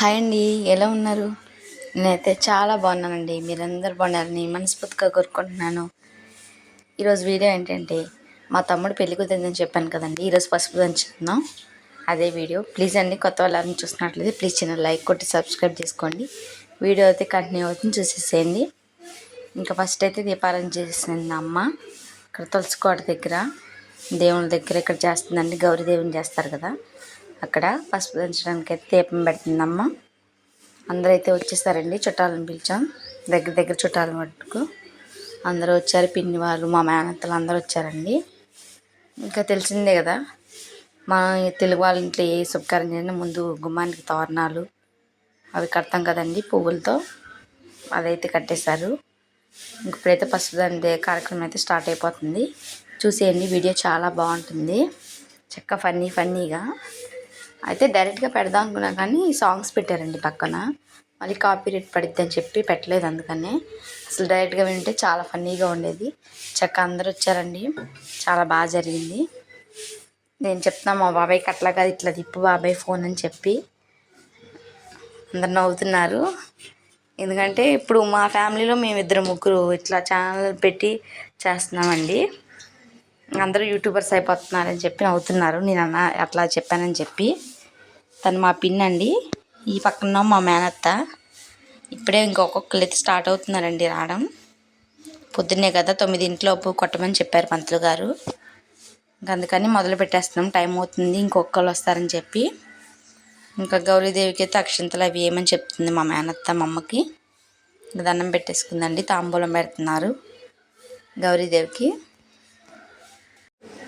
Hi అండి ఎలా ఉన్నారు? నేనైతే చాలా బాగున్నానండి. మీరందరూ బాగున్నారని మనస్ఫూర్తిగా కోరుకుంటున్నాను. ఈరోజు వీడియో ఏంటంటే మా తమ్ముడు పెళ్ళి కుదిరిందని చెప్పాను కదండి. ఈరోజు పసుపు దంచుతున్నాం అదే వీడియో. ప్లీజ్ అండి కొత్త వాళ్ళని చూసినట్లయితే ప్లీజ్ చిన్న లైక్ కొట్టి సబ్స్క్రైబ్ చేసుకోండి. వీడియో అయితే కంటిన్యూ అవుతుంది చూసేసేయండి. ఇంకా ఫస్ట్ అయితే దీపారాధన చేసింది అమ్మ. ఇక్కడ తులసికోట దగ్గర దేవుని దగ్గర ఇక్కడ చేస్తుందండి. గౌరీ దేవుని చేస్తారు కదా. అక్కడ పసుపు దంచడానికి అయితే దీపం పెడుతుందమ్మ. అందరూ అయితే వచ్చేసారండి చుట్టాలను పిలిచాం. దగ్గర దగ్గర చుట్టాలు మట్టుకు అందరూ వచ్చారు పిన్ని వాళ్ళు మా మేనత్తలు అందరూ వచ్చారండి. ఇంకా తెలిసిందే కదా మా తెలుగు వాళ్ళ ఇంట్లో ఏ శుభకార్యం చేసినా ముందు గుమ్మానికి తోరణాలు అవి కడతాం కదండి పువ్వులతో అదైతే కట్టేశారు. ఇప్పుడైతే పసుపు దండే కార్యక్రమం అయితే స్టార్ట్ అయిపోతుంది. చూసేయండి వీడియో చాలా బాగుంటుంది. చక్క ఫన్నీ ఫన్నీగా అయితే డైరెక్ట్గా పెడదాం అనుకున్నా కానీ సాంగ్స్ పెట్టారండి పక్కన. మళ్ళీ కాపీ రేట్ పడిద్ది అని చెప్పి పెట్టలేదు అందుకనే. అసలు డైరెక్ట్గా వింటే చాలా ఫన్నీగా ఉండేది. చక్క అందరు వచ్చారండి. చాలా బాగా జరిగింది. నేను చెప్తున్నా మా బాబాయ్కి అట్లా కాదు ఇట్లా తిప్పు బాబాయ్ ఫోన్ అని చెప్పి. అందరు నవ్వుతున్నారు. ఎందుకంటే ఇప్పుడు మా ఫ్యామిలీలో మేము ఇద్దరు ముగ్గురు ఇట్లా ఛానల్ పెట్టి చేస్తున్నామండి. అందరూ యూట్యూబర్స్ అయిపోతున్నారని చెప్పి నవ్వుతున్నారు. నేను అన్న అట్లా చెప్పానని చెప్పి. తను మా పిన్ అండి. ఈ పక్కన మా మేనత్త. ఇప్పుడే ఇంకొకళ్ళు అయితే స్టార్ట్ అవుతున్నారండి రావడం. పొద్దున్నే కదా తొమ్మిదింట్లోపు కొట్టమని చెప్పారు పంతులు గారు. ఇంకా అందుకని మొదలు పెట్టేస్తున్నాం. టైం అవుతుంది ఇంకొకళ్ళు వస్తారని చెప్పి. ఇంకా గౌరీదేవికి అయితే అక్షింతలు అవి ఏమని చెప్తుంది మా మేనత్త మా అమ్మకి. దండం పెట్టేసుకుందండి తాంబూలం పెడుతున్నారు గౌరీదేవికి.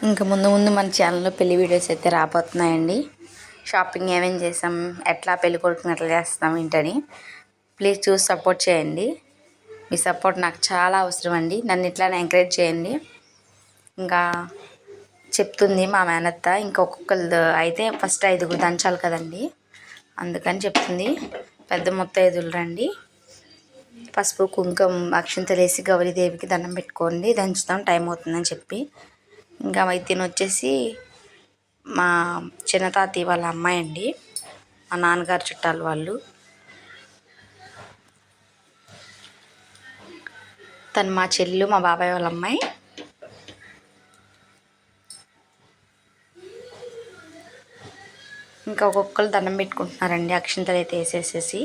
ఇంకా ముందు ముందు మన ఛానల్లో పెళ్ళి వీడియోస్ అయితే రాబోతున్నాయండి. షాపింగ్ ఏమేమి చేసాం ఎట్లా పెళ్ళి కొడుకుని ఎట్లా చేస్తాం ఏంటని ప్లీజ్ చూసి సపోర్ట్ చేయండి. మీ సపోర్ట్ నాకు చాలా అవసరం అండి. నన్ను ఇట్లానే ఎంకరేజ్ చేయండి. ఇంకా చెప్తుంది మా మేనత్త ఇంకొకళ్ళు అయితే ఫస్ట్ ఐదుగురు దంచాలి కదండి. అందుకని చెప్తుంది. పెద్ద మొత్తం ఐదులు రండి. పసుపు కుంకుమ అక్షంతలేసి గౌరీదేవికి దండం పెట్టుకోండి. దంచుతాం టైం అవుతుందని చెప్పి. ఇంకా వైద్యుని వచ్చేసి మా చిన్న తాతయ్య వాళ్ళ అమ్మాయి అండి. మా నాన్నగారు చుట్టాలు వాళ్ళు. తను మా చెల్లు మా బాబాయ్ వాళ్ళ అమ్మాయి. ఇంకా ఒక్కొక్కరు దండం పెట్టుకుంటున్నారండి. అక్షింతలు అయితే వేసేసేసి.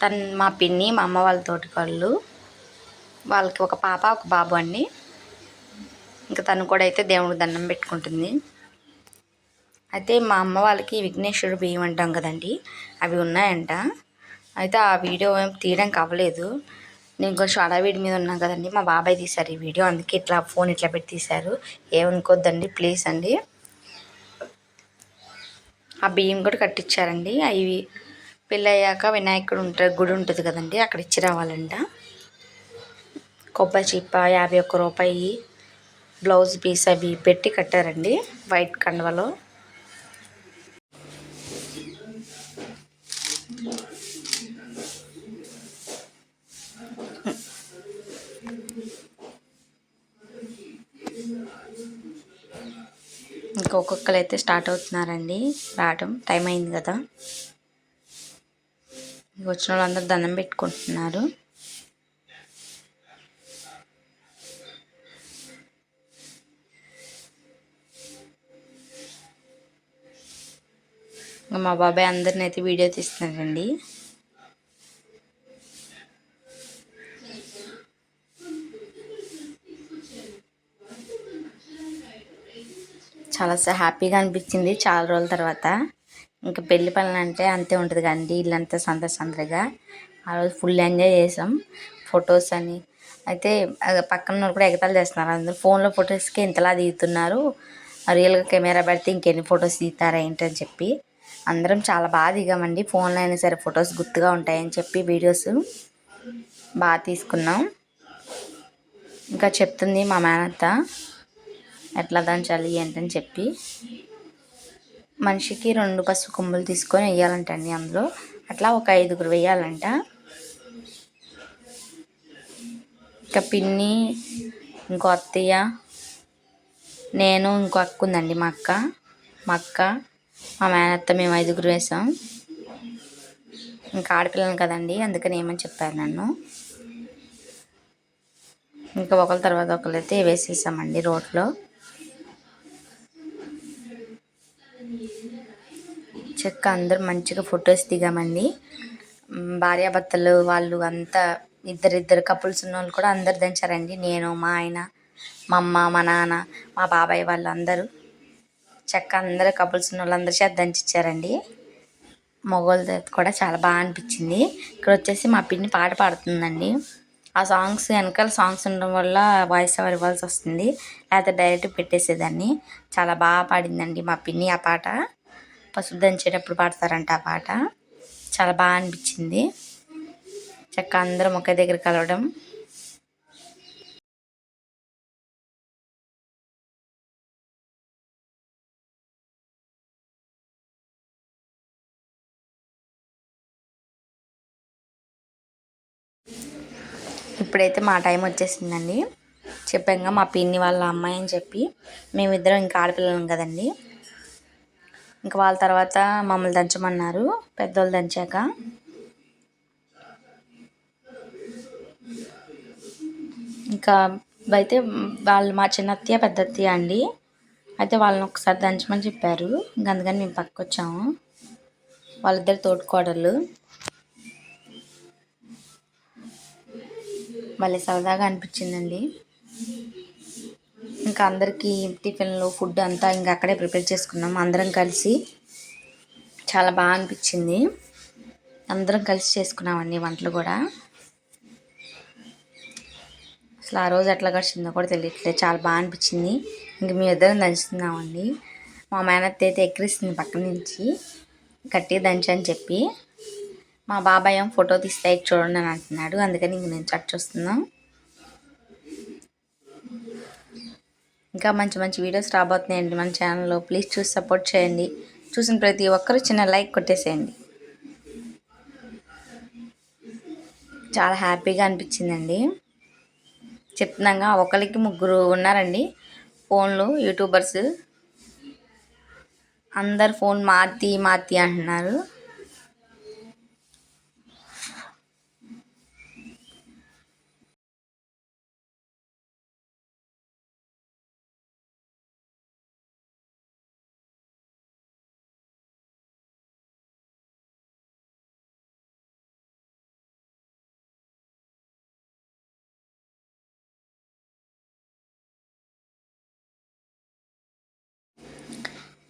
తను మా పిన్ని మా అమ్మ వాళ్ళ తోటి వాళ్ళు. వాళ్ళకి ఒక పాప ఒక బాబు అండి. ఇంకా తను కూడా అయితే దేవుడికి దండం పెట్టుకుంటుంది. అయితే మా అమ్మ వాళ్ళకి విఘ్నేశ్వరుడు బియ్యం అంటాం కదండి అవి ఉన్నాయంట. అయితే ఆ వీడియో తీయడానికి అవ్వలేదు నేను కొంచెం అడవిడి మీద ఉన్నాను కదండి మా బాబాయ్ తీశారు ఈ వీడియో అందుకే ఇట్లా ఫోన్ ఇట్లా పెట్టి తీశారు. ఏమనుకోద్దండి ప్లీజ్ అండి. ఆ బియ్యం కూడా కట్టించారండి. అవి పెళ్ళయ్యాక వినాయకుడు ఉంటారు గుడి ఉంటుంది కదండి అక్కడ ఇచ్చి రావాలంట. కొబ్బరి చిప్ప యాభై ఒక్క రూపాయి బ్లౌజ్ పీస్ అవి పెట్టి కట్టారండి వైట్ కండవలో. ఇంకా ఒక్కొక్కరు అయితే స్టార్ట్ అవుతున్నారండి రావడం టైం అయింది కదా. వచ్చిన వాళ్ళందరూ దండం పెట్టుకుంటున్నారు. మా బాబాయ్ అందరిని అయితే వీడియో తీస్తున్నారండి. చాలా హ్యాపీగా అనిపించింది చాలా రోజుల తర్వాత. ఇంకా పెళ్ళి పనులు అంటే అంతే ఉంటుంది కదండి ఇల్లంతా సందడి సందడిగా. ఆ రోజు ఫుల్ ఎంజాయ్ చేసాం. ఫొటోస్ అని. అయితే పక్కన కూడా ఎగతాలు చేస్తున్నారు. అందరూ ఫోన్లో ఫొటోస్కి ఇంతలా దిగుతున్నారు. రియల్గా కెమెరా పెడితే ఇంకెన్ని ఫొటోస్ తీస్తారా ఏంటని చెప్పి. అందరం చాలా బాగా దిగామండి. ఫోన్లో అయినా సరే ఫొటోస్ గుర్తుగా ఉంటాయని చెప్పి వీడియోస్ బాగా తీసుకున్నాం. ఇంకా చెప్తుంది మా మేనత్త ఎట్లా దంచాలి ఏంటని చెప్పి. మనిషికి రెండు పసుపు కొమ్ములు తీసుకొని వేయాలంటండి అందులో. అట్లా ఒక ఐదుగురు వేయాలంట ఇంకా పిన్ని ఇంకో అత్తయ్య నేను ఇంకో అక్క ఉందండి మా అక్క. మా అక్క మా మేనత్త మేము ఐదుగురు వేసాం. ఇంకా ఆడపిల్లను కదండి అందుకని ఏమని చెప్పారు నన్ను. ఇంకా ఒకరి తర్వాత ఒకరైతే వేసేసామండి రోడ్లో. చెక్క అందరూ మంచిగా ఫొటోస్ దిగామండి. భార్యాభర్తలు వాళ్ళు అంతా ఇద్దరిద్దరు కపుల్స్ ఉన్న వాళ్ళు కూడా అందరు దంచారండి. నేను మా ఆయన మా అమ్మ మా నాన్న మా బాబాయ్ వాళ్ళు అందరూ. చెక్క అందరూ కపుల్స్ ఉన్న వాళ్ళందరి చేత దంచిచ్చారండి. మగవాళ్ళది కూడా చాలా బాగా అనిపించింది. ఇక్కడ వచ్చేసి మా పిన్ని పాట పాడుతుందండి. ఆ సాంగ్స్ వెనకాల సాంగ్స్ ఉండడం వల్ల వాయిస్ ఓవర్ ఇవ్వాల్సి వస్తుంది. లేకపోతే డైరెక్ట్ పెట్టేసేదాన్ని. చాలా బాగా పాడిందండి మా పిన్ని ఆ పాట. పసుపు దంచేటప్పుడు పాడతారంట ఆ పాట. చాలా బాగా అనిపించింది. చక్క అందరం ఒకే దగ్గర కలవడం. ఇప్పుడైతే మా టైం వచ్చేసిందండి. చెప్పాక మా పిన్ని వాళ్ళ అమ్మాయి అని చెప్పి మేమిద్దరం ఇంకా ఆడపిల్లలం కదండి. ఇంకా వాళ్ళ తర్వాత మమ్మల్ని దంచమన్నారు పెద్దోళ్ళు దంచాక. ఇంకా అయితే వాళ్ళు మా చిన్నత్తయ్య పెద్దత్తయ్య అండి. అయితే వాళ్ళని ఒకసారి దంచమని చెప్పారు. ఇంకా అందుకని మేము పక్కకు వచ్చాము వాళ్ళిద్దరు తోటికోడళ్ళు. మళ్ళీ సరదాగా అనిపించిందండి. ఇంకా అందరికీ టిఫిన్లు ఫుడ్ అంతా ఇంకా అక్కడే ప్రిపేర్ చేసుకున్నాం. అందరం కలిసి చాలా బాగా అనిపించింది. అందరం కలిసి చేసుకున్నామండి వంటలు కూడా. అసలు ఆ రోజు ఎట్లా గడిచిందో కూడా తెలియట్లేదు. చాలా బాగా అనిపించింది. ఇంక మీ ఇద్దరం దంచుతున్నామండి. మా మేనత్త అయితే ఎక్కిరిస్తుంది పక్క నుంచి. గట్టిగా దంచని చెప్పి మా బాబాయ్ ఏం ఫోటో తీస్తే చూడండి అని అంటున్నాడు. అందుకని ఇంక నేను చర్చ వస్తున్నాం ఇంకా మంచి మంచి వీడియోస్ రాబోతున్నాయండి మన ఛానల్లో ప్లీజ్ చూసి సపోర్ట్ చేయండి. చూసిన ప్రతి ఒక్కరు చిన్న లైక్ కొట్టేసేయండి. చాలా హ్యాపీగా అనిపించిందండి. చెప్తున్నాగా ఒకరికి ముగ్గురు ఉన్నారండి. ఫోన్లు యూట్యూబర్స్ అందరు ఫోన్ మార్తి మార్తి అంటున్నారు.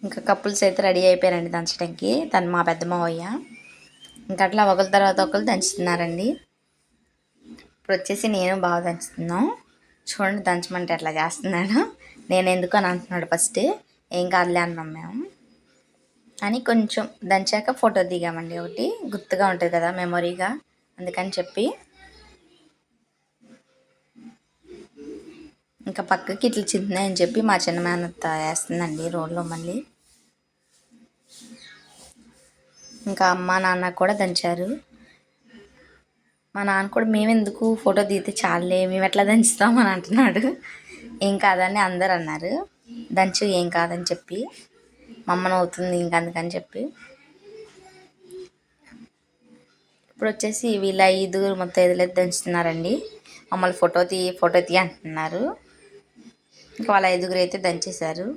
ఇంకా కప్పుల్స్ అయితే రెడీ అయిపోయారండి దంచడానికి. తను మా పెద్ద మావయ్య. ఇంకా అట్లా ఒకరి తర్వాత ఒకరు దంచుతున్నారండి. ఇప్పుడు వచ్చేసి నేను బాగా దంచుతున్నాం. చూడండి దంచమంటే ఎట్లా చేస్తున్నాడు. నేను ఎందుకు అని అంటున్నాడు ఫస్ట్. ఏం కాదులే అన్నాం మేము. అని కొంచెం దంచాక ఫోటో దిగామండి ఒకటి. గుర్తుగా ఉంటుంది కదా మెమొరీగా. అందుకని చెప్పి. ఇంకా పక్కకి ఇట్లా చిన్నాయని చెప్పి మా చిన్న మేనత్త వేస్తుందండి రోడ్లో మళ్ళీ. ఇంకా అమ్మ నాన్న కూడా దంచారు. మా నాన్న కూడా మేమెందుకు ఫోటో దిగితే చాలే మేము ఎట్లా దంచుతాం అని అంటున్నాడు. ఏం కాదని అందరు అన్నారు. దంచు ఏం కాదని చెప్పి మమ్మను అవుతుంది ఇంకా అందుకని చెప్పి. ఇప్పుడు వచ్చేసి వీళ్ళ ఐదుగురు మొత్తం ఐదులేదు దంచుతున్నారండి. మమ్మల్ని ఫోటో తీ ఫోటో తీ అంటున్నారు. ఇంకా వాళ్ళ ఐదుగురు అయితే దంచేశారు.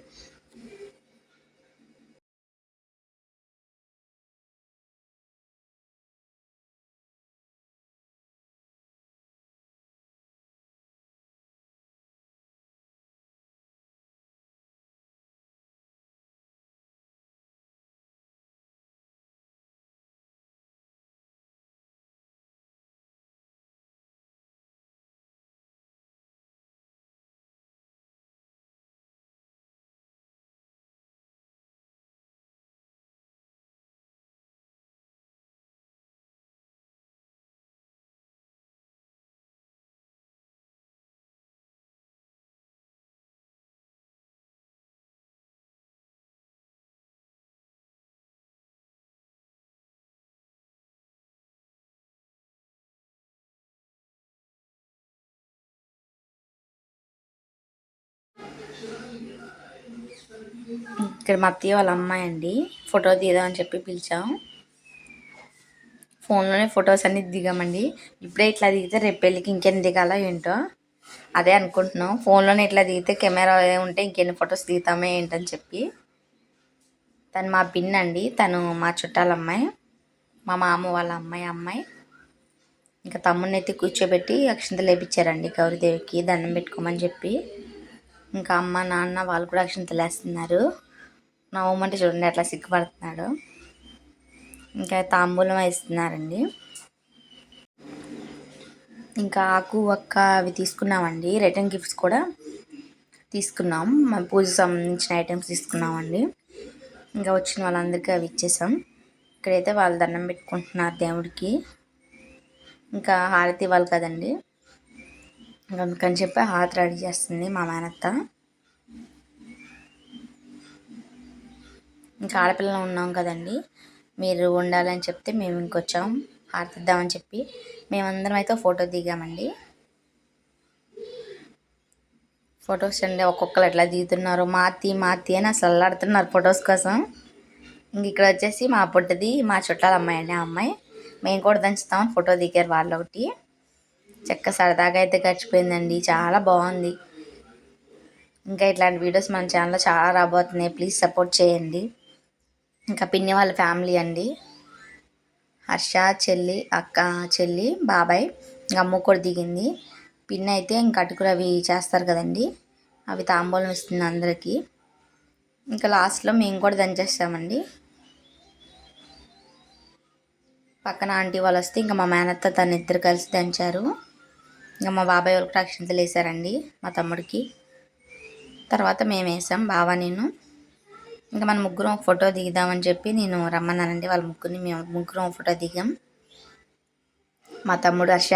ఇక్కడ మా అత్తయ్య వాళ్ళ అమ్మాయి అండి. ఫోటో తీద్దామని చెప్పి పిలిచాం. ఫోన్లోనే ఫొటోస్ అన్ని దిగామండి. ఇప్పుడే ఇట్లా దిగితే రేపు పెళ్ళికి ఇంకెన్ని దిగాలో ఏంటో? అదే అనుకుంటున్నాం. ఫోన్లోనే ఇట్లా దిగితే కెమెరా ఉంటే ఇంకెన్ని ఫొటోస్ దిగుతామే ఏంటని చెప్పి. తను మా పిన్ అండి. తను మా చుట్టాల అమ్మాయి. మా మామ వాళ్ళ అమ్మాయి అమ్మాయి. ఇంకా తమ్ముడిని అయితే కూర్చోబెట్టి అక్షంత లేపించారండి గౌరీదేవికి. దండం పెట్టుకోమని చెప్పి. ఇంకా అమ్మ నాన్న వాళ్ళు కూడా అక్షంతలు వేస్తున్నారు. నా అంటే చూడండి అట్లా సిగ్గుపడుతున్నాడు. ఇంకా తాంబూలం వేస్తున్నారండి. ఇంకా ఆకు ఒక్క అవి తీసుకున్నామండి. రిటర్న్ గిఫ్ట్స్ కూడా తీసుకున్నాం. మన పూజకు సంబంధించిన ఐటమ్స్ తీసుకున్నామండి. ఇంకా వచ్చిన వాళ్ళందరికీ అవి ఇచ్చేసాం. ఇక్కడైతే వాళ్ళు దండం పెట్టుకుంటున్నారు దేవుడికి. ఇంకా హారతి ఇవ్వాలి కదండి. అందుకని చెప్పి హాత్ రెడీ చేస్తుంది మా మేనత్త. ఇంకా ఆడపిల్లలు ఉన్నాం కదండి. మీరు ఉండాలని చెప్తే మేము ఇంకొచ్చాం. హారతిద్దామని చెప్పి మేమందరం అయితే ఫోటో దిగామండి. ఫొటోస్ అండి ఒక్కొక్కరు ఎట్లా దిగుతున్నారు? మాతి మాతి అని అసలు అల్లాడుతున్నారు ఫొటోస్ కోసం. ఇంక ఇక్కడ వచ్చేసి మా పుట్టది మా చుట్టాల అమ్మాయి అండి ఆ అమ్మాయి. మేము కూడా దంచుతాం ఫోటో దిగారు వాళ్ళు ఒకటి. చెక్క సరదాగా అయితే గడిచిపోయిందండి. చాలా బాగుంది. ఇంకా ఇట్లాంటి వీడియోస్ మన ఛానల్లో చాలా రాబోతున్నాయి. ప్లీజ్ సపోర్ట్ చేయండి. ఇంకా పిన్ని వాళ్ళ ఫ్యామిలీ అండి. హర్ష చెల్లి అక్క చెల్లి బాబాయ్ ఇంకా అమ్మ కూడా దిగింది. పిన్ అయితే ఇంకా అటుకులు అవి చేస్తారు కదండి. అవి తాంబూలం ఇస్తుంది అందరికీ. ఇంకా లాస్ట్లో మేము కూడా దంచేస్తామండి. పక్కన ఆంటీ వాళ్ళు వస్తే ఇంకా మా మేనత్త తను ఇద్దరు కలిసి దంచారు. ఇంకా మా బాబాయ్ వాళ్ళకి అక్షంతలు వేసారండి మా తమ్ముడికి. తర్వాత మేము వేసాం బావ నేను. ఇంకా మన ముగ్గురం ఒక ఫోటో దిగుదామని చెప్పి నేను రమ్మన్నానండి వాళ్ళ ముగ్గురిని. మేము ముగ్గురం ఒక ఫోటో దిగాం. మా తమ్ముడు హర్ష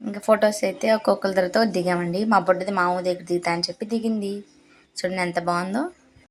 ఇంకా ఫొటోస్ అయితే ఒక్కొక్కరితో దిగామండి. మా బొడ్డది మా ఊరి దగ్గర దిగుతా అని చెప్పి దిగింది. చూడండి ఎంత బాగుందో.